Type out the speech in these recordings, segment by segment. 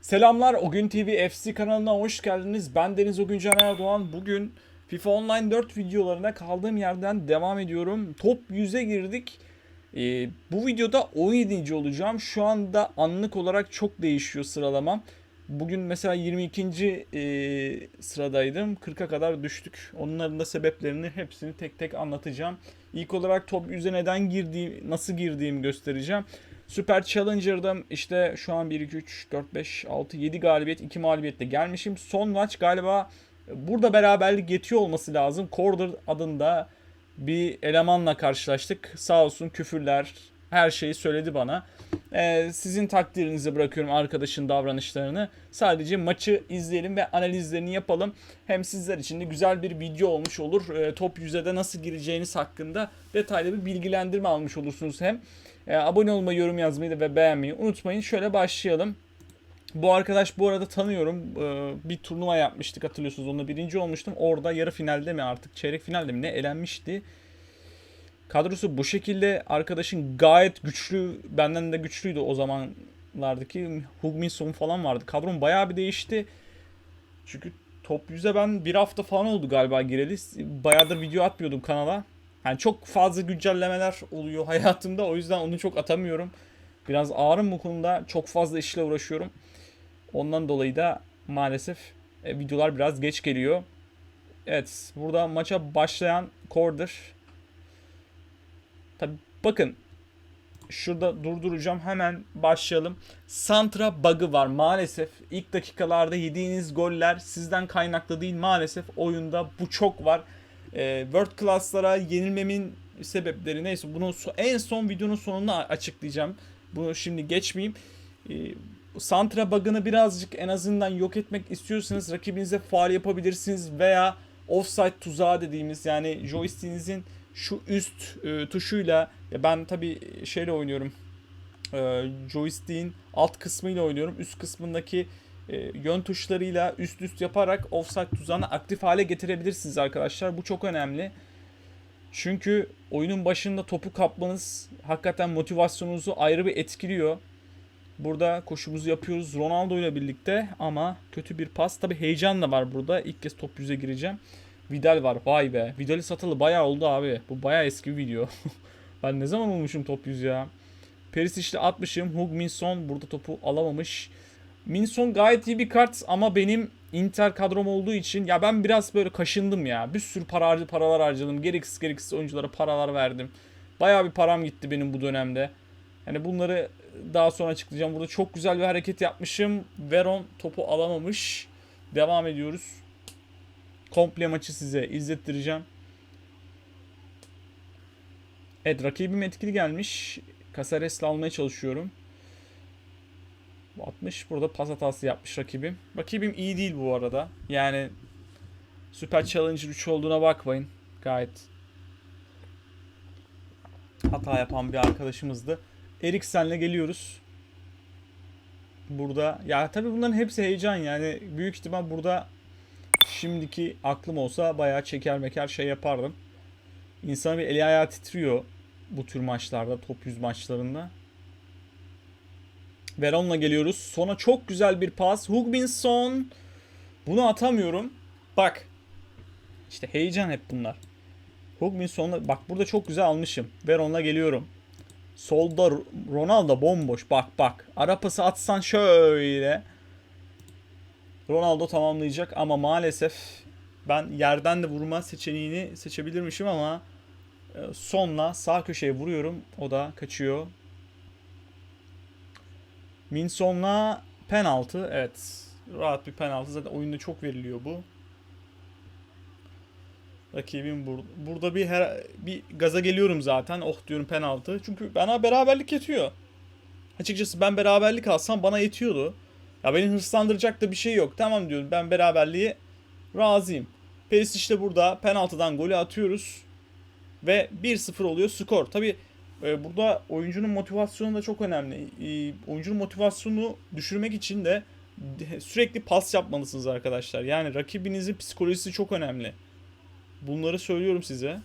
Selamlar Ogün TV FC kanalına hoş geldiniz. Ben Deniz Ogün Can Erdoğan. Bugün FIFA Online 4 videolarına kaldığım yerden devam ediyorum. Top 100'e girdik. Ee, bu videoda 17. olacağım. Şu anda anlık olarak çok değişiyor sıralamam. Bugün mesela 22. e, sıradaydım. 40'a kadar düştük. Onların da sebeplerini hepsini tek tek anlatacağım. İlk olarak top 100'e neden girdiğim, nasıl girdiğimi göstereceğim. Super Challenger'dım. İşte şu an 1, 2, 3, 4, 5, 6, 7 galibiyet, 2 mağlubiyetle gelmişim. Son maç galiba burada beraberlik yetiyor olması lazım. Corder adında bir elemanla karşılaştık. Sağ olsun küfürler, her şeyi söyledi bana. Ee, sizin takdirinize bırakıyorum arkadaşın davranışlarını. Sadece maçı izleyelim ve analizlerini yapalım. Hem sizler için de güzel bir video olmuş olur. Ee, top 100'e de nasıl gireceğiniz hakkında detaylı bir bilgilendirme almış olursunuz hem. Ee, abone olmayı, yorum yazmayı ve beğenmeyi unutmayın. Şöyle başlayalım. Bu arkadaş bu arada tanıyorum. Ee, bir turnuva yapmıştık hatırlıyorsunuz. Onunla birinci olmuştum. Orada yarı finalde mi artık çeyrek finalde mi ne elenmişti. Kadrosu bu şekilde. Arkadaşın gayet güçlü. Benden de güçlüydü o zamanlardaki. Hugminson falan vardı. Kadrom bayağı bir değişti. Çünkü top 100'e ben bir hafta falan oldu galiba gireli. Bayağıdır video atmıyordum kanala. Yani çok fazla güncellemeler oluyor hayatımda. O yüzden onu çok atamıyorum. Biraz ağırım bu konuda. Çok fazla işle uğraşıyorum. Ondan dolayı da maalesef e, videolar biraz geç geliyor. Evet burada maça başlayan Corder. Tabi bakın şurada durduracağım hemen başlayalım. Santra bug'ı var maalesef. İlk dakikalarda yediğiniz goller sizden kaynaklı değil maalesef oyunda bu çok var. Ee, World Class'lara yenilmemin sebepleri neyse bunu en son videonun sonunda açıklayacağım. Bunu şimdi geçmeyeyim. Ee, Santra bug'ını birazcık en azından yok etmek istiyorsanız rakibinize faal yapabilirsiniz veya offside tuzağı dediğimiz yani joystick'inizin şu üst e, tuşuyla ya ben tabi şeyle oynuyorum. E, joystick'in alt kısmıyla oynuyorum. Üst kısmındaki e, yön tuşlarıyla üst üst yaparak offside tuzağını aktif hale getirebilirsiniz arkadaşlar. Bu çok önemli. Çünkü oyunun başında topu kapmanız hakikaten motivasyonunuzu ayrı bir etkiliyor. Burada koşumuzu yapıyoruz Ronaldo ile birlikte ama kötü bir pas. Tabi heyecan da var burada. İlk kez top 100'e gireceğim. Vidal var. Vay be. Vidal'i satalı bayağı oldu abi. Bu bayağı eski bir video. ben ne zaman olmuşum top 100 ya. Perisic'le atmışım. Hug Minson burada topu alamamış. Minson gayet iyi bir kart ama benim Inter kadrom olduğu için ya ben biraz böyle kaşındım ya. Bir sürü para harcı, paralar harcadım. Gereksiz gereksiz oyunculara paralar verdim. Bayağı bir param gitti benim bu dönemde. Yani bunları daha sonra açıklayacağım. Burada çok güzel bir hareket yapmışım. Veron topu alamamış. Devam ediyoruz. Komple maçı size izlettireceğim. Evet rakibim etkili gelmiş. Casares'le almaya çalışıyorum. 60 burada pas hatası yapmış rakibim. Rakibim iyi değil bu arada. Yani Super Challenger 3 olduğuna bakmayın. Gayet hata yapan bir arkadaşımızdı. Eriksen'le geliyoruz. Burada ya tabii bunların hepsi heyecan yani büyük ihtimal burada şimdiki aklım olsa bayağı çeker meker şey yapardım. İnsanın bir eli ayağı titriyor bu tür maçlarda, top 100 maçlarında. Veron'la geliyoruz. Sonra çok güzel bir pas. Hugminson. Bunu atamıyorum. Bak. İşte heyecan hep bunlar. Hugminson'la bak burada çok güzel almışım. Veron'la geliyorum. Solda Ronaldo bomboş. Bak bak. Ara pası atsan şöyle. Ronaldo tamamlayacak ama maalesef ben yerden de vurma seçeneğini seçebilirmişim ama e, sonla sağ köşeye vuruyorum. O da kaçıyor. Minson'la penaltı. Evet. Rahat bir penaltı. Zaten oyunda çok veriliyor bu. Rakibim bur burada bir her bir gaza geliyorum zaten. Oh diyorum penaltı. Çünkü bana beraberlik yetiyor. Açıkçası ben beraberlik alsam bana yetiyordu. Ya beni hırslandıracak da bir şey yok. Tamam diyorum ben beraberliğe razıyım. Perisic de burada penaltıdan golü atıyoruz. Ve 1-0 oluyor skor. Tabi e, burada oyuncunun motivasyonu da çok önemli. E, oyuncunun motivasyonunu düşürmek için de sürekli pas yapmalısınız arkadaşlar. Yani rakibinizin psikolojisi çok önemli. Bunları söylüyorum size.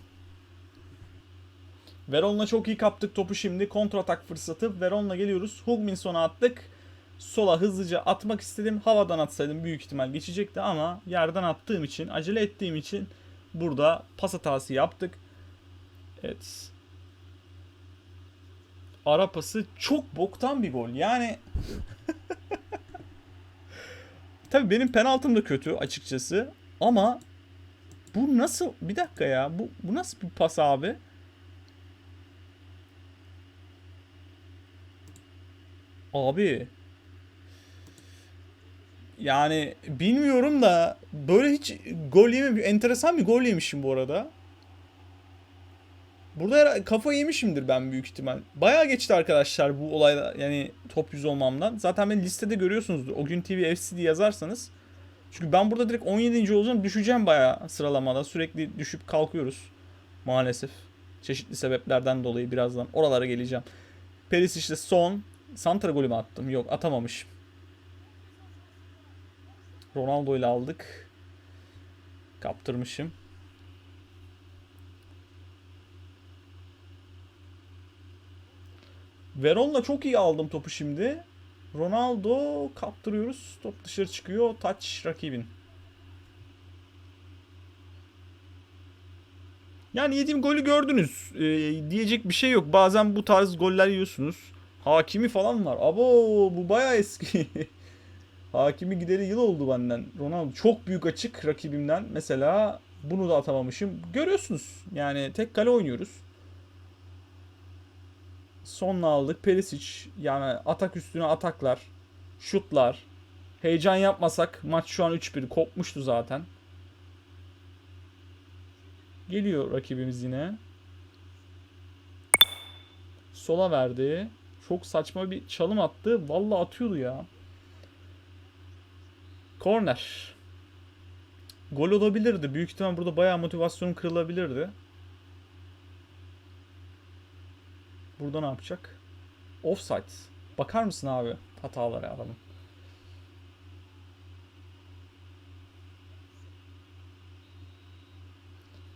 Veron'la çok iyi kaptık topu şimdi. Kontratak fırsatı. Veron'la geliyoruz. Hugminson'a attık. Sola hızlıca atmak istedim. Havadan atsaydım büyük ihtimal geçecekti ama yerden attığım için, acele ettiğim için burada pas hatası yaptık. Evet. Ara pası çok boktan bir gol. Yani Tabii benim penaltım da kötü açıkçası. Ama bu nasıl bir dakika ya. Bu bu nasıl bir pas abi? Abi yani bilmiyorum da böyle hiç gol yemem enteresan bir gol yemişim bu arada. Burada kafa yemişimdir ben büyük ihtimal. Bayağı geçti arkadaşlar bu olayda yani top 100 olmamdan. Zaten beni listede görüyorsunuzdur. O gün TV FC diye yazarsanız. Çünkü ben burada direkt 17. olacağım. Düşeceğim bayağı sıralamada. Sürekli düşüp kalkıyoruz. Maalesef. Çeşitli sebeplerden dolayı birazdan oralara geleceğim. Peris işte son. Santra golü mü attım? Yok atamamışım. Ronaldo ile aldık. Kaptırmışım. Veron'la çok iyi aldım topu şimdi. Ronaldo kaptırıyoruz. Top dışarı çıkıyor. Touch rakibin. Yani yediğim golü gördünüz. Ee, diyecek bir şey yok. Bazen bu tarz goller yiyorsunuz. Hakimi falan var. Abo bu baya eski. Hakimi gideri yıl oldu benden. Ronaldo çok büyük açık rakibimden. Mesela bunu da atamamışım. Görüyorsunuz. Yani tek kale oynuyoruz. Sonla aldık. Perisic yani atak üstüne ataklar, şutlar. Heyecan yapmasak maç şu an 3-1 kopmuştu zaten. Geliyor rakibimiz yine. Sola verdi. Çok saçma bir çalım attı. Vallahi atıyordu ya. Korner. Gol olabilirdi. Büyük ihtimal burada bayağı motivasyon kırılabilirdi. Burada ne yapacak? Offside. Bakar mısın abi hatalara adamın?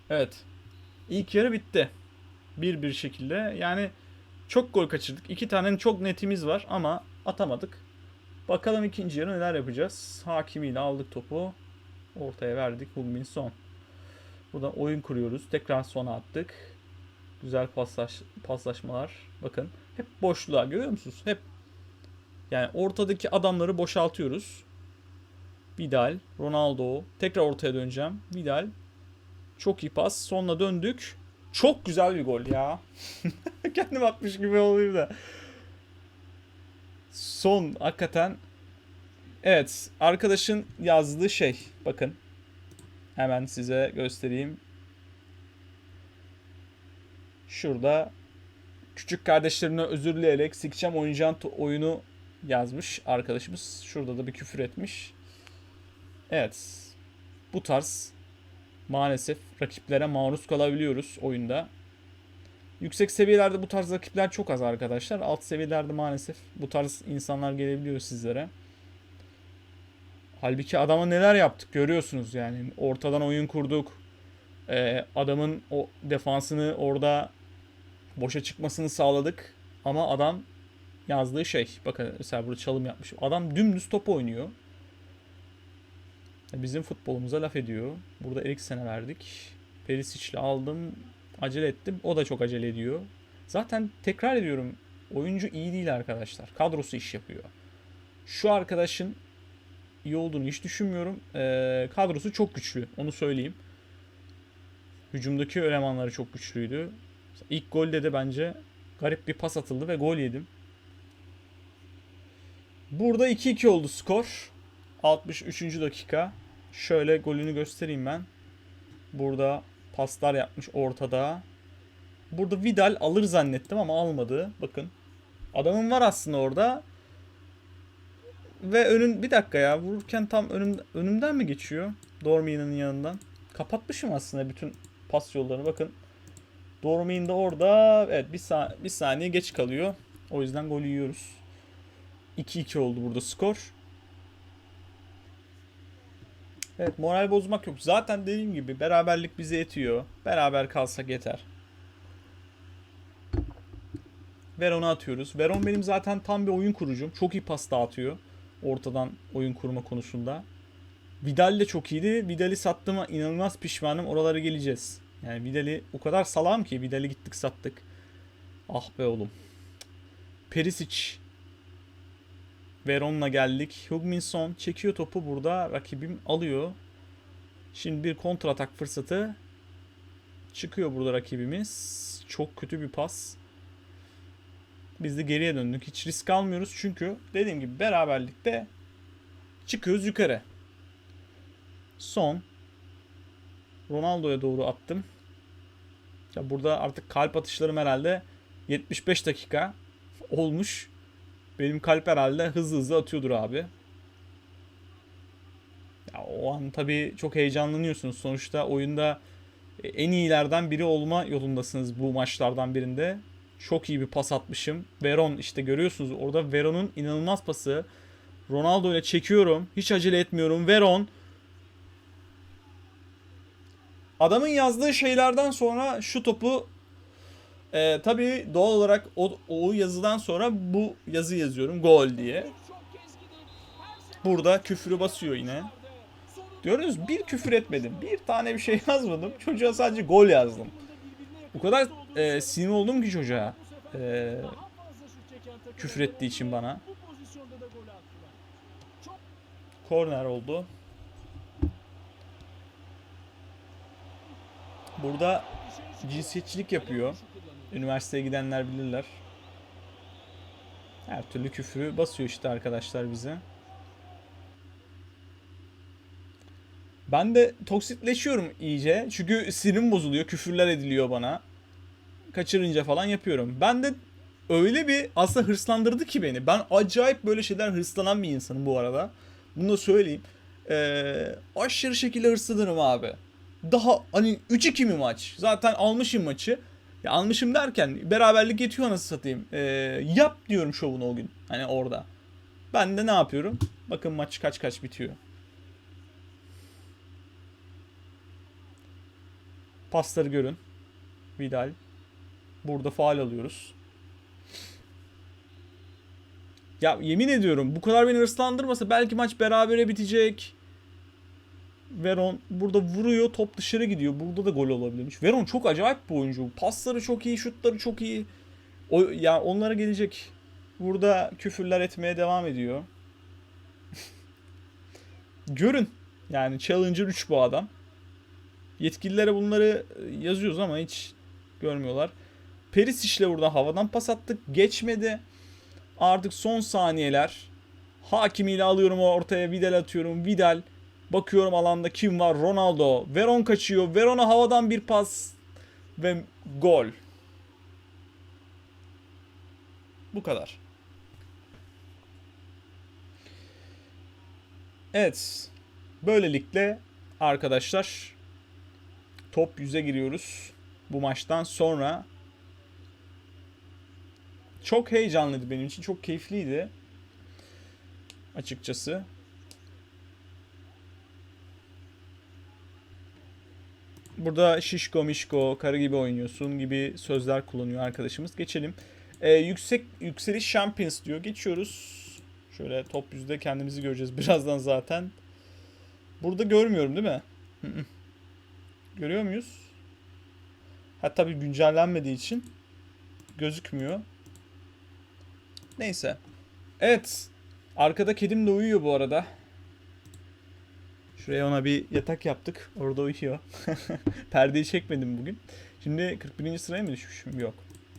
Evet. İlk yarı bitti. Bir bir şekilde. Yani çok gol kaçırdık. İki tane çok netimiz var ama atamadık. Bakalım ikinci yarı neler yapacağız. Hakimiyle aldık topu. Ortaya verdik. Hugmin son. Buradan oyun kuruyoruz. Tekrar sona attık. Güzel paslaş, paslaşmalar. Bakın. Hep boşluğa görüyor musunuz? Hep yani ortadaki adamları boşaltıyoruz. Vidal, Ronaldo. Tekrar ortaya döneceğim. Vidal. Çok iyi pas. Sonuna döndük. Çok güzel bir gol ya. Kendim atmış gibi olayım da. Son hakikaten Evet, arkadaşın yazdığı şey. Bakın. Hemen size göstereyim. Şurada küçük kardeşlerine özür dileyerek sikeceğim oynayacağın oyunu yazmış arkadaşımız. Şurada da bir küfür etmiş. Evet. Bu tarz maalesef rakiplere maruz kalabiliyoruz oyunda. Yüksek seviyelerde bu tarz rakipler çok az arkadaşlar. Alt seviyelerde maalesef bu tarz insanlar gelebiliyor sizlere. Halbuki adama neler yaptık görüyorsunuz yani. Ortadan oyun kurduk. Ee, adamın o defansını orada boşa çıkmasını sağladık. Ama adam yazdığı şey. Bakın mesela burada çalım yapmış. Adam dümdüz top oynuyor. Bizim futbolumuza laf ediyor. Burada Eriksen'e verdik. Perisic'le aldım. Acele ettim. O da çok acele ediyor. Zaten tekrar ediyorum. Oyuncu iyi değil arkadaşlar. Kadrosu iş yapıyor. Şu arkadaşın iyi olduğunu hiç düşünmüyorum. Ee, kadrosu çok güçlü. Onu söyleyeyim. Hücumdaki elemanları çok güçlüydü. İlk golde de bence garip bir pas atıldı ve gol yedim. Burada 2-2 oldu skor. 63. dakika. Şöyle golünü göstereyim ben. Burada paslar yapmış ortada. Burada Vidal alır zannettim ama almadı. Bakın. Adamın var aslında orada. Ve önün bir dakika ya vururken tam önüm, önümden mi geçiyor? Dormi'nin yanından. Kapatmışım aslında bütün pas yollarını bakın. Dormin de orada evet bir, sa bir saniye geç kalıyor. O yüzden gol yiyoruz. 2-2 oldu burada skor. Evet moral bozmak yok. Zaten dediğim gibi beraberlik bize yetiyor. Beraber kalsak yeter. Veron'u atıyoruz. Veron benim zaten tam bir oyun kurucum. Çok iyi pas dağıtıyor. Ortadan oyun kurma konusunda. Vidal de çok iyiydi. Vidal'i sattığıma inanılmaz pişmanım. Oralara geleceğiz. Yani Vidal'i o kadar salam ki Vidal'i gittik sattık. Ah be oğlum. Perisic. Veron'la geldik. Hugminson çekiyor topu burada. Rakibim alıyor. Şimdi bir kontra atak fırsatı. Çıkıyor burada rakibimiz. Çok kötü bir pas. Biz de geriye döndük. Hiç risk almıyoruz çünkü dediğim gibi beraberlikte çıkıyoruz yukarı. Son. Ronaldo'ya doğru attım. Ya burada artık kalp atışlarım herhalde 75 dakika olmuş. Benim kalp herhalde hızlı hızlı atıyordur abi. Ya o an tabii çok heyecanlanıyorsunuz. Sonuçta oyunda en iyilerden biri olma yolundasınız bu maçlardan birinde. Çok iyi bir pas atmışım. Veron işte görüyorsunuz orada Veron'un inanılmaz pası. Ronaldo ile çekiyorum. Hiç acele etmiyorum. Veron Adamın yazdığı şeylerden sonra şu topu e, tabii doğal olarak o, o yazıdan sonra bu yazı yazıyorum gol diye. Burada küfürü basıyor yine. Diyorsunuz bir küfür etmedim. Bir tane bir şey yazmadım. Çocuğa sadece gol yazdım. O kadar e, sinir oldum ki çocuğa. E, küfür ettiği için bana. Korner oldu. Burada cinsiyetçilik yapıyor. Üniversiteye gidenler bilirler. Her türlü küfürü basıyor işte arkadaşlar bize. Ben de toksitleşiyorum iyice. Çünkü sinirim bozuluyor. Küfürler ediliyor bana. Kaçırınca falan yapıyorum. Ben de öyle bir aslında hırslandırdı ki beni. Ben acayip böyle şeyler hırslanan bir insanım bu arada. Bunu da söyleyeyim. Ee, aşırı şekilde hırslanırım abi. Daha hani 3-2 mi maç? Zaten almışım maçı. Ya almışım derken beraberlik yetiyor nasıl satayım. Ee, yap diyorum şovunu o gün. Hani orada. Ben de ne yapıyorum? Bakın maç kaç kaç bitiyor. Pasları görün. Vidal. Burada faal alıyoruz. Ya yemin ediyorum bu kadar beni hırslandırmasa belki maç berabere bitecek. Veron burada vuruyor top dışarı gidiyor. Burada da gol olabilirmiş. Veron çok acayip bir oyuncu. Pasları çok iyi, şutları çok iyi. O, ya yani onlara gelecek. Burada küfürler etmeye devam ediyor. Görün. Yani Challenger 3 bu adam. Yetkililere bunları yazıyoruz ama hiç görmüyorlar. Perisic'le burada havadan pas attık. Geçmedi. Artık son saniyeler. Hakimiyle alıyorum ortaya. Vidal atıyorum. Vidal. Bakıyorum alanda kim var? Ronaldo. Veron kaçıyor. Veron'a havadan bir pas. Ve gol. Bu kadar. Evet. Böylelikle arkadaşlar top 100'e giriyoruz. Bu maçtan sonra çok heyecanlıydı benim için. Çok keyifliydi. Açıkçası. Burada şişko mişko, karı gibi oynuyorsun gibi sözler kullanıyor arkadaşımız. Geçelim. Ee, yüksek yükseliş champions diyor. Geçiyoruz. Şöyle top yüzde kendimizi göreceğiz birazdan zaten. Burada görmüyorum değil mi? Görüyor muyuz? Ha tabii güncellenmediği için gözükmüyor. Neyse. Evet. Arkada kedim de uyuyor bu arada. Şuraya ona bir yatak yaptık. Orada uyuyor. Perdeyi çekmedim bugün. Şimdi 41. sıraya mı düşmüşüm? Yok.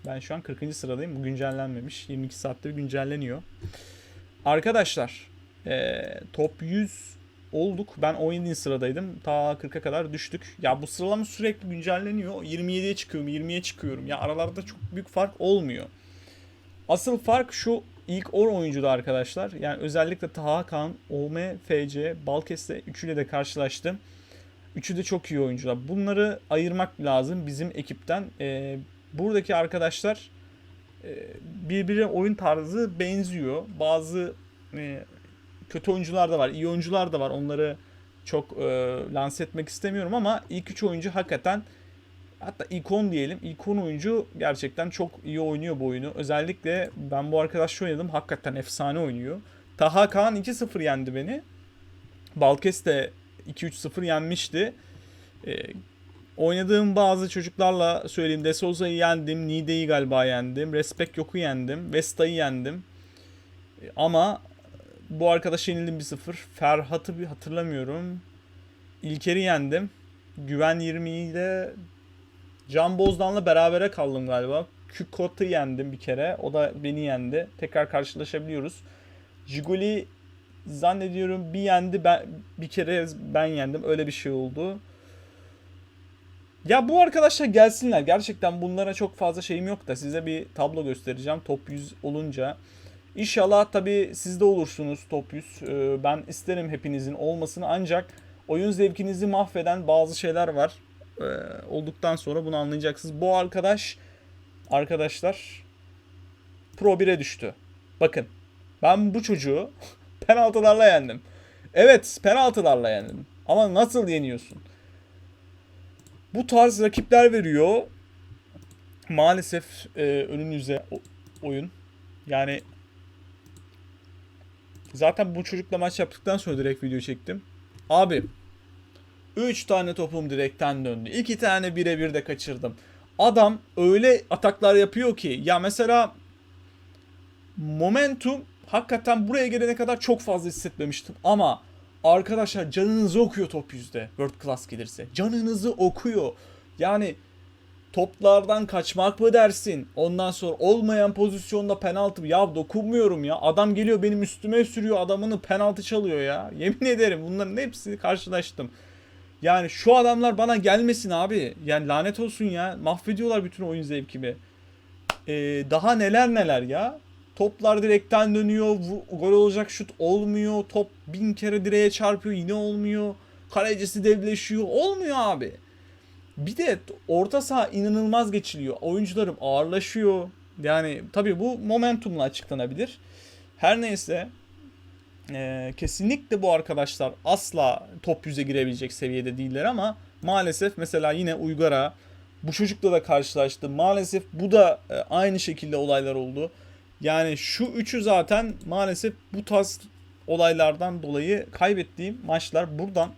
Ben şu an 40. sıradayım. Bu güncellenmemiş. 22 saatte güncelleniyor. Arkadaşlar. Ee, top 100 olduk. Ben 17. sıradaydım. Ta 40'a kadar düştük. Ya bu sıralama sürekli güncelleniyor. 27'ye çıkıyorum, 20'ye çıkıyorum. Ya aralarda çok büyük fark olmuyor. Asıl fark şu ilk 10 oyuncuda arkadaşlar. Yani özellikle Taha Kan, OM, FC, Balkes'le üçüyle de karşılaştım. Üçü de çok iyi oyuncular. Bunları ayırmak lazım bizim ekipten. Ee, buradaki arkadaşlar e, birbirine oyun tarzı benziyor. Bazı e, kötü oyuncular da var, iyi oyuncular da var. Onları çok e, lanse etmek istemiyorum ama ilk üç oyuncu hakikaten hatta ikon diyelim. İkon oyuncu gerçekten çok iyi oynuyor bu oyunu. Özellikle ben bu arkadaşla oynadım. Hakikaten efsane oynuyor. Taha Kaan 2-0 yendi beni. Balkes de 2-3-0 yenmişti. Ee, oynadığım bazı çocuklarla söyleyeyim. De Souza'yı yendim. Nide'yi galiba yendim. Respect Yok'u yendim. Vesta'yı yendim. Ee, ama bu arkadaşa yenildim 1-0. Ferhat'ı bir hatırlamıyorum. İlker'i yendim. Güven 20 ile Can Bozdan'la berabere kaldım galiba. Kükot'u yendim bir kere. O da beni yendi. Tekrar karşılaşabiliyoruz. Jiguli zannediyorum bir yendi ben bir kere ben yendim. Öyle bir şey oldu. Ya bu arkadaşlar gelsinler. Gerçekten bunlara çok fazla şeyim yok da size bir tablo göstereceğim top 100 olunca. İnşallah tabi siz de olursunuz top 100. Ee, Ben isterim hepinizin olmasını ancak oyun zevkinizi mahveden bazı şeyler var. Ee, Olduktan sonra bunu anlayacaksınız. Bu arkadaş arkadaşlar Pro 1'e düştü. Bakın ben bu çocuğu penaltılarla yendim. Evet penaltılarla yendim. Ama nasıl yeniyorsun? Bu tarz rakipler veriyor. Maalesef e, önünüze oyun. Yani zaten bu çocukla maç yaptıktan sonra direkt video çektim. Abi 3 tane topum direkten döndü. 2 tane birebir de kaçırdım. Adam öyle ataklar yapıyor ki ya mesela momentum hakikaten buraya gelene kadar çok fazla hissetmemiştim ama arkadaşlar canınızı okuyor top yüzde World Class gelirse. Canınızı okuyor. Yani toplardan kaçmak mı dersin? Ondan sonra olmayan pozisyonda penaltı. Ya dokunmuyorum ya. Adam geliyor benim üstüme sürüyor adamını penaltı çalıyor ya. Yemin ederim bunların hepsini karşılaştım. Yani şu adamlar bana gelmesin abi. Yani lanet olsun ya. Mahvediyorlar bütün oyun zevkimi. Ee, daha neler neler ya. Toplar direkten dönüyor. Gol olacak şut olmuyor. Top bin kere direğe çarpıyor yine olmuyor. Kalecisi devleşiyor. Olmuyor abi. Bir de orta saha inanılmaz geçiliyor. Oyuncularım ağırlaşıyor. Yani tabii bu momentumla açıklanabilir. Her neyse ee, kesinlikle bu arkadaşlar asla top 100'e girebilecek seviyede değiller ama maalesef mesela yine Uygar'a bu çocukla da karşılaştım. Maalesef bu da e, aynı şekilde olaylar oldu. Yani şu üçü zaten maalesef bu tarz olaylardan dolayı kaybettiğim maçlar buradan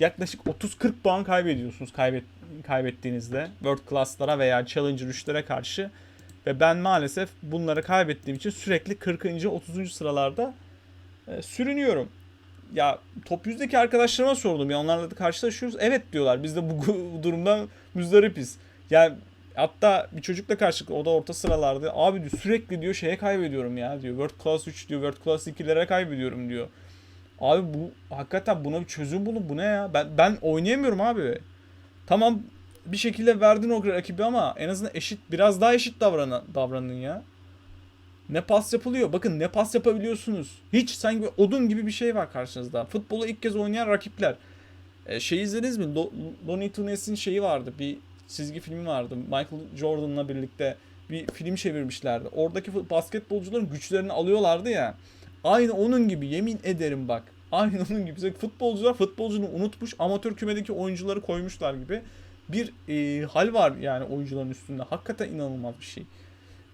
yaklaşık 30-40 puan kaybediyorsunuz kaybet, kaybettiğinizde World Class'lara veya Challenger 3'lere karşı ve ben maalesef bunları kaybettiğim için sürekli 40. 30. sıralarda e, sürünüyorum. Ya top yüzdeki arkadaşlarıma sordum ya onlarla da karşılaşıyoruz. Evet diyorlar biz de bu durumdan müzdaripiz. Yani hatta bir çocukla karşılıklı o da orta sıralarda abi diyor sürekli diyor şeye kaybediyorum ya diyor. World Class 3 diyor World Class 2'lere kaybediyorum diyor. Abi bu hakikaten buna bir çözüm bulun. Bu ne ya? Ben ben oynayamıyorum abi. Tamam bir şekilde verdin o rakibi ama en azından eşit biraz daha eşit davranın, davranın ya. Ne pas yapılıyor? Bakın ne pas yapabiliyorsunuz. Hiç sanki odun gibi bir şey var karşınızda. Futbolu ilk kez oynayan rakipler. E, şey izlediniz mi? Lo- Tunes'in şeyi vardı. Bir çizgi filmi vardı. Michael Jordan'la birlikte bir film çevirmişlerdi. Oradaki basketbolcuların güçlerini alıyorlardı ya. Aynı onun gibi yemin ederim bak. Aynı onun gibi. Futbolcular futbolcunu unutmuş. Amatör kümedeki oyuncuları koymuşlar gibi. Bir e, hal var yani oyuncuların üstünde. Hakikaten inanılmaz bir şey.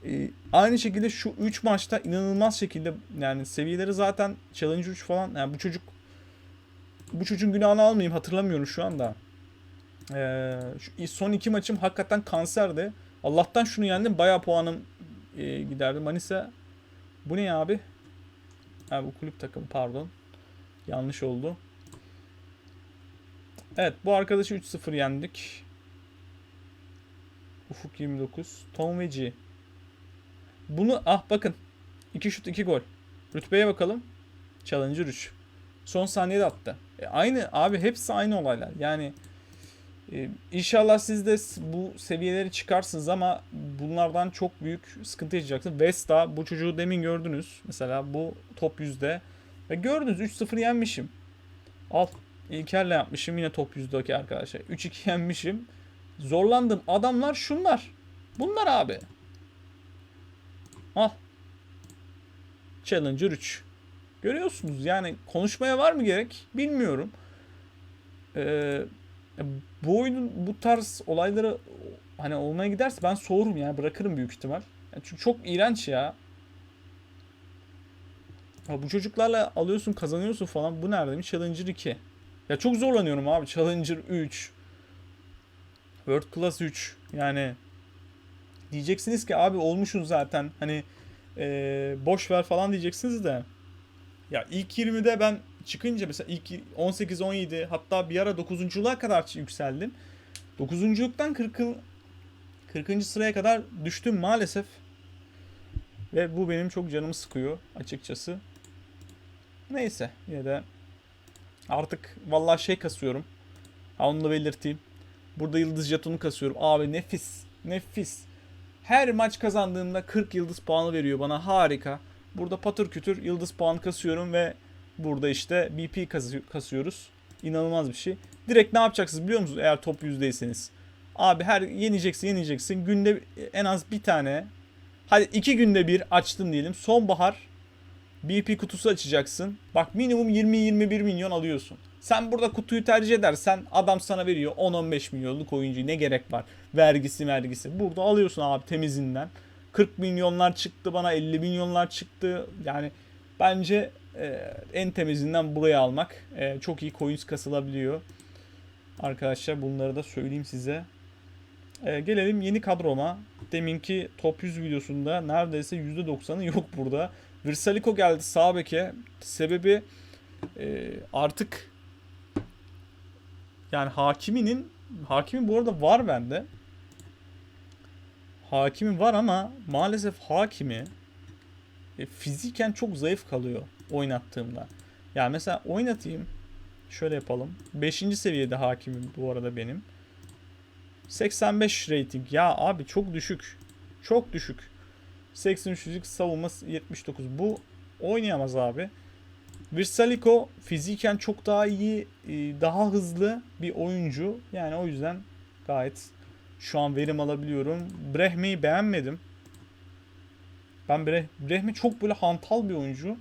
E, aynı şekilde şu 3 maçta inanılmaz şekilde yani seviyeleri zaten Challenge 3 falan yani bu çocuk bu çocuğun günahını almayayım hatırlamıyorum şu anda. E, şu son iki maçım hakikaten kanserdi. Allah'tan şunu yendim bayağı puanım e, giderdi. Manisa bu ne abi? Ha bu kulüp takımı pardon. Yanlış oldu. Evet bu arkadaşı 3-0 yendik. Ufuk 29. Tom ve G. Bunu ah bakın. 2 şut 2 gol. Rütbeye bakalım. Challenger 3. Son saniyede attı. E, aynı abi hepsi aynı olaylar. Yani e, inşallah siz de bu seviyeleri çıkarsınız ama bunlardan çok büyük sıkıntı yaşayacaksınız. Vesta bu çocuğu demin gördünüz. Mesela bu top yüzde. Ve gördünüz 3-0 yenmişim. Al. İlker'le yapmışım yine top yüzdeki arkadaşlar. 3-2 yenmişim. Zorlandım. Adamlar şunlar. Bunlar abi. Al. Challenger 3. Görüyorsunuz yani konuşmaya var mı gerek bilmiyorum. Ee, bu oyunun bu tarz olayları hani olmaya giderse ben soğurum yani bırakırım büyük ihtimal. Yani çünkü çok iğrenç ya. Ya bu çocuklarla alıyorsun kazanıyorsun falan. Bu nerede mi? Challenger 2. Ya çok zorlanıyorum abi. Challenger 3. World Class 3. Yani diyeceksiniz ki abi olmuşsun zaten. Hani eee boş ver falan diyeceksiniz de. Ya ilk 20'de ben çıkınca mesela ilk 18 17 hatta bir ara 9.luğa kadar yükseldim. 9.luktan 40 40. sıraya kadar düştüm maalesef. Ve bu benim çok canımı sıkıyor açıkçası. Neyse yine de artık vallahi şey kasıyorum. Ha, Onu da belirteyim. Burada yıldız jetonu kasıyorum. Abi nefis. Nefis. Her maç kazandığımda 40 yıldız puanı veriyor bana. Harika. Burada patır kütür yıldız puan kasıyorum ve burada işte BP kasıyoruz. İnanılmaz bir şey. Direkt ne yapacaksınız biliyor musunuz eğer top yüzdeyseniz? Abi her yeneceksin yeneceksin. Günde en az bir tane. Hadi iki günde bir açtın diyelim. Sonbahar BP kutusu açacaksın. Bak minimum 20-21 milyon alıyorsun. Sen burada kutuyu tercih edersen adam sana veriyor 10-15 milyonluk oyuncuyu ne gerek var? Vergisi vergisi. Burada alıyorsun abi temizinden. 40 milyonlar çıktı bana 50 milyonlar çıktı. Yani bence e, en temizinden buraya almak e, çok iyi coins kasılabiliyor. Arkadaşlar bunları da söyleyeyim size. E, gelelim yeni kadroma. Deminki top 100 videosunda neredeyse %90'ı yok burada. Virsaliko geldi sağ beke. Sebebi e, artık yani Hakimi'nin Hakimi bu arada var bende. Hakimi var ama maalesef Hakimi e, fiziken çok zayıf kalıyor oynattığımda. Yani mesela oynatayım. Şöyle yapalım. 5. seviyede Hakimim bu arada benim. 85 rating. Ya abi çok düşük. Çok düşük. 83'lük savunma 79. Bu oynayamaz abi. Virsaliko fiziken çok daha iyi, e, daha hızlı bir oyuncu. Yani o yüzden gayet şu an verim alabiliyorum. Brehme'yi beğenmedim. Ben Bre Brehme çok böyle hantal bir oyuncu.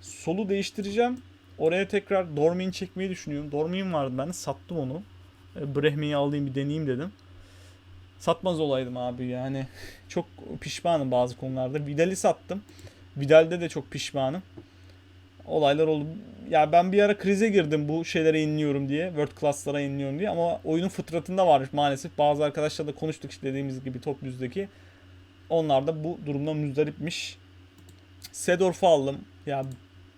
Solu değiştireceğim. Oraya tekrar Dormin çekmeyi düşünüyorum. Dormin vardı ben sattım onu. E, Brehme'yi alayım bir deneyeyim dedim. Satmaz olaydım abi yani. Çok pişmanım bazı konularda. Vidal'i sattım. Vidal'de de çok pişmanım. Olaylar oldu. Ya ben bir ara krize girdim bu şeylere inliyorum diye. World Class'lara inliyorum diye. Ama oyunun fıtratında varmış maalesef. Bazı arkadaşlarla konuştuk işte dediğimiz gibi top yüzdeki. Onlar da bu durumdan müzdaripmiş. Sedorf'u aldım. Ya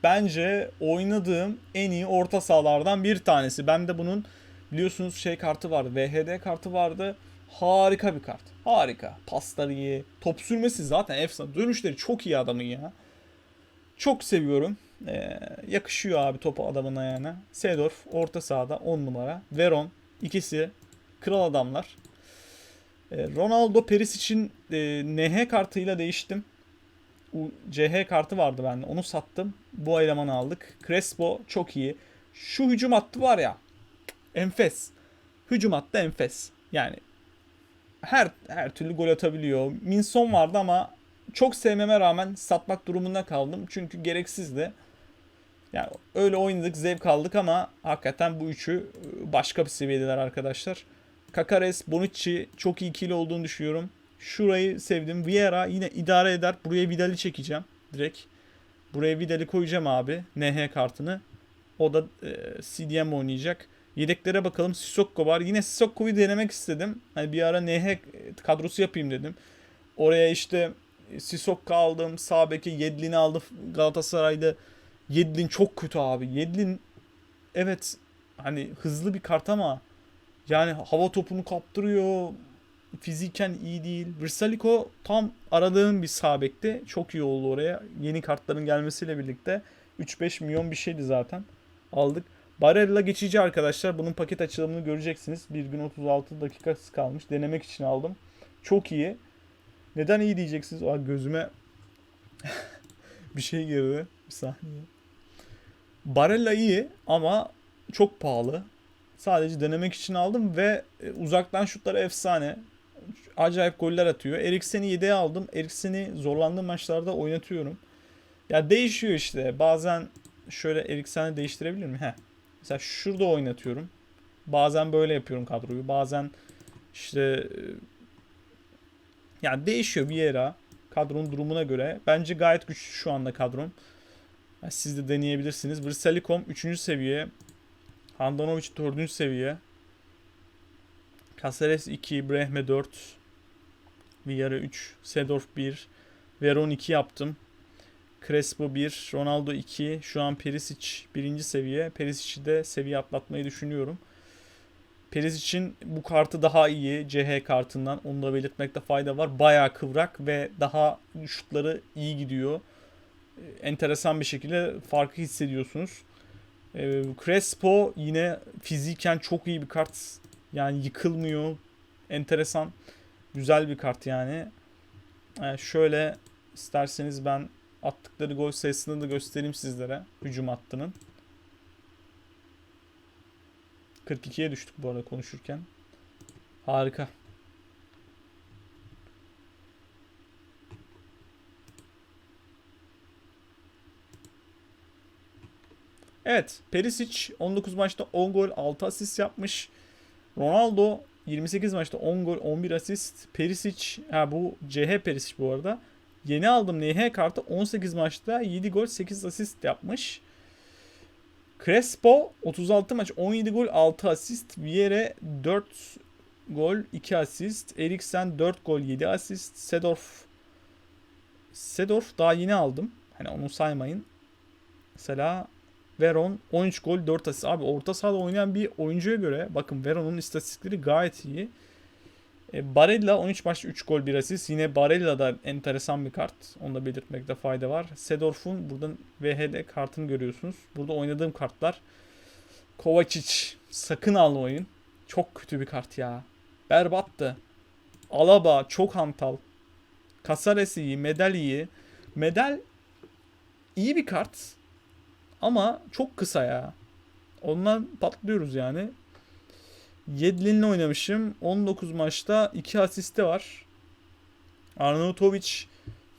bence oynadığım en iyi orta sahalardan bir tanesi. Ben de bunun biliyorsunuz şey kartı vardı. VHD kartı vardı. Harika bir kart. Harika. Pasları iyi. Top sürmesi zaten efsane. Dönüşleri çok iyi adamın ya. Çok seviyorum. Ee, yakışıyor abi topu adamın ayağına. Seedorf orta sahada 10 numara. Veron ikisi kral adamlar. Ee, Ronaldo Peris için e, NH kartıyla değiştim. U, CH kartı vardı bende. Onu sattım. Bu elemanı aldık. Crespo çok iyi. Şu hücum hattı var ya. Enfes. Hücum hattı enfes. Yani her her türlü gol atabiliyor. Minson vardı ama çok sevmeme rağmen satmak durumunda kaldım. Çünkü gereksizdi. Yani öyle oynadık, zevk aldık ama hakikaten bu üçü başka bir seviyedeler arkadaşlar. Kakares, Bonucci çok iyi ikili olduğunu düşünüyorum. Şurayı sevdim. Vieira yine idare eder. Buraya Vidal'i çekeceğim direkt. Buraya Vidal'i koyacağım abi. NH kartını. O da e, CDM oynayacak. Yedeklere bakalım. Sissoko var. Yine Sissoko'yu denemek istedim. Hani bir ara NH kadrosu yapayım dedim. Oraya işte Sissoko aldım. Sağ beki Yedlin'i aldım Galatasaray'da. Yedlin çok kötü abi. Yedlin evet hani hızlı bir kart ama yani hava topunu kaptırıyor. Fiziken iyi değil. Vrsaliko tam aradığım bir sağ bekti. Çok iyi oldu oraya. Yeni kartların gelmesiyle birlikte 3-5 milyon bir şeydi zaten. Aldık. Barella geçici arkadaşlar. Bunun paket açılımını göreceksiniz. 1 gün 36 dakikası kalmış. Denemek için aldım. Çok iyi. Neden iyi diyeceksiniz? Aa, gözüme bir şey girdi. Bir saniye. Barella iyi ama çok pahalı. Sadece denemek için aldım ve e, uzaktan şutları efsane. Acayip goller atıyor. Eriksen'i yedeğe aldım. Eriksen'i zorlandığım maçlarda oynatıyorum. Ya değişiyor işte. Bazen şöyle Eriksen'i değiştirebilir mi? Mesela şurada oynatıyorum. Bazen böyle yapıyorum kadroyu. Bazen işte e, Yani değişiyor Vieira kadronun durumuna göre. Bence gayet güçlü şu anda kadrom. Siz de deneyebilirsiniz. Brisalikom 3. seviye. Handanovic 4. seviye. Caceres 2, Brehme 4. Vieira 3, Sedorf 1. Veron 2 yaptım. Crespo 1, Ronaldo 2. Şu an Perisic 1. seviye. Perisic'i de seviye atlatmayı düşünüyorum. Perisic'in bu kartı daha iyi CH kartından. Onu da belirtmekte fayda var. Bayağı kıvrak ve daha şutları iyi gidiyor. Enteresan bir şekilde farkı hissediyorsunuz. Ee, Crespo yine fiziken çok iyi bir kart. Yani yıkılmıyor. Enteresan. Güzel bir kart yani. Ee, şöyle isterseniz ben attıkları gol sayısını da göstereyim sizlere. Hücum hattının. 42'ye düştük bu arada konuşurken. Harika. Evet, Perisic 19 maçta 10 gol, 6 asist yapmış. Ronaldo 28 maçta 10 gol, 11 asist. Perisic, ha bu CH Perisic bu arada. Yeni aldım NH kartı 18 maçta 7 gol, 8 asist yapmış. Crespo 36 maç 17 gol 6 asist. Vieira 4 gol 2 asist. Eriksen 4 gol 7 asist. Sedorf Sedorf daha yeni aldım. Hani onu saymayın. Mesela Veron 13 gol 4 asist. Abi orta sahada oynayan bir oyuncuya göre bakın Veron'un istatistikleri gayet iyi. E, Barella 13 maçta 3 gol 1 asist. Yine Barella da enteresan bir kart. Onu da belirtmekte fayda var. Sedorf'un buradan VHD kartını görüyorsunuz. Burada oynadığım kartlar. Kovacic sakın almayın. Çok kötü bir kart ya. Berbattı. Alaba çok hantal. Casares iyi. Medel iyi. Medel iyi bir kart. Ama çok kısa ya. Ondan patlıyoruz yani. Yedlin'le oynamışım. 19 maçta 2 asisti var. Arnautovic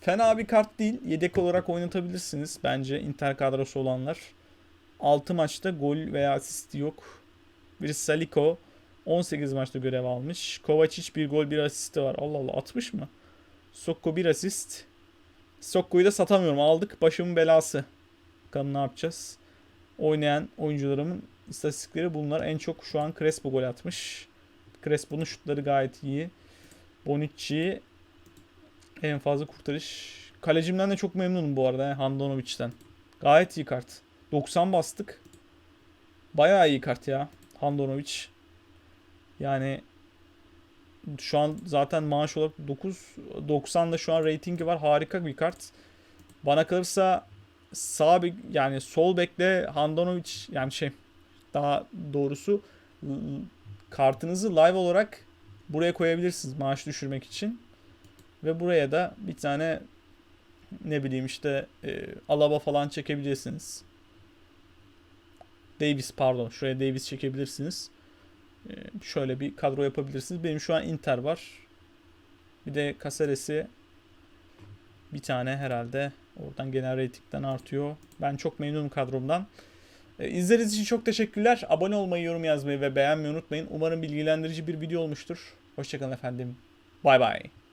fena bir kart değil. Yedek olarak oynatabilirsiniz bence Inter kadrosu olanlar. 6 maçta gol veya asisti yok. Bir Saliko 18 maçta görev almış. Kovacic bir gol bir asisti var. Allah Allah 60 mı? Sokko bir asist. Sokko'yu da satamıyorum. Aldık başımın belası. Bakalım ne yapacağız. Oynayan oyuncularımın İstatistikleri bunlar. En çok şu an Crespo gol atmış. Crespo'nun şutları gayet iyi. Bonucci en fazla kurtarış. Kalecimden de çok memnunum bu arada. Handanovic'den. Gayet iyi kart. 90 bastık. Bayağı iyi kart ya. Handanovic. Yani şu an zaten maaş olarak 9 90'da şu an ratingi var. Harika bir kart. Bana kalırsa sağ bek yani sol bekle Handanovic yani şey daha doğrusu kartınızı live olarak buraya koyabilirsiniz maaş düşürmek için. Ve buraya da bir tane ne bileyim işte e, alaba falan çekebilirsiniz. Davis pardon şuraya Davis çekebilirsiniz. E, şöyle bir kadro yapabilirsiniz. Benim şu an Inter var. Bir de Caceres'i bir tane herhalde oradan genel ratingden artıyor. Ben çok memnunum kadromdan. E, İzlediğiniz için çok teşekkürler. Abone olmayı, yorum yazmayı ve beğenmeyi unutmayın. Umarım bilgilendirici bir video olmuştur. Hoşçakalın efendim. Bay bay.